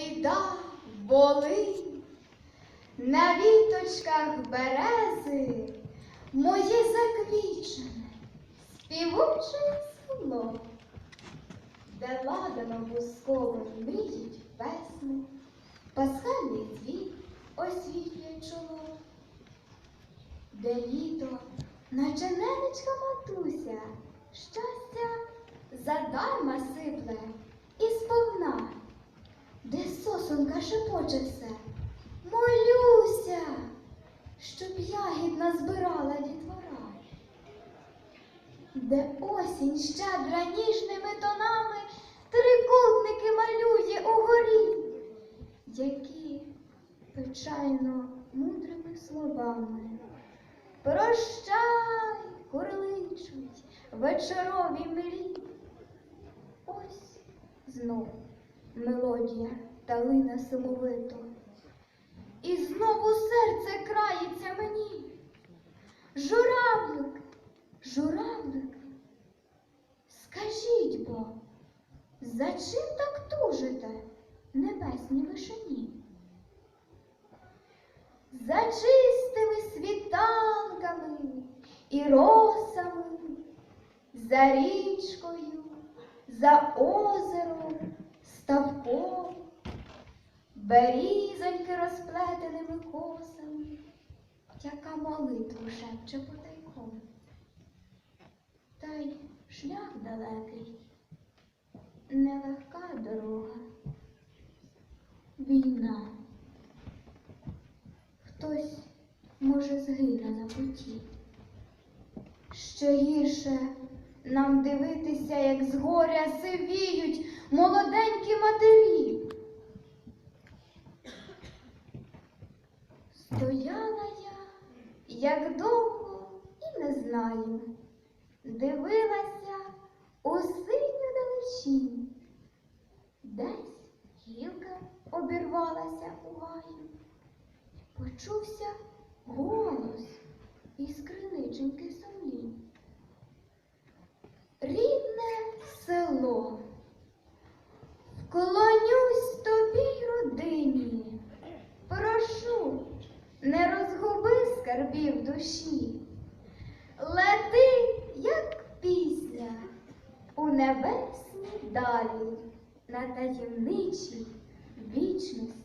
увійда Волинь, на віточках берези моє заквічене, співуче село, де ладано бусково мріють весни, пасхальний цвіт освітлює чоло, де літо, наче ненечка матуся, щастя задарма сипле сосонка шепоче все, молюся, щоб ягід назбирала дітвора, де осінь щедра ніжними тонами трикутники малює угорі, які печально мудрими словами. Прощай, курличуть вечорові млі. Ось знов мелодія талина сумовито. І знову серце крається мені. Журавлик, журавлик, скажіть бо, за чим так тужите, небесні вишені? За чистими світанками і росами, за річкою, за озером, ставком, берізоньки розплетеними косами, яка молитву шепче потайком. Та й шлях далекий, нелегка дорога, війна. Хтось, може, згине на путі. Ще гірше нам дивитися, як з горя сивіють Стояла я, як довго, і не знаю, дивилася у синю далечінь. Десь гілка обірвалася у гаю. Почувся голос із криниченьки землі. Рідне село, вклонюсь тобі й родині. Прошу, не розгуби скарбів душі. Лети, як пісня, у небесні далі, на таємничій вічності.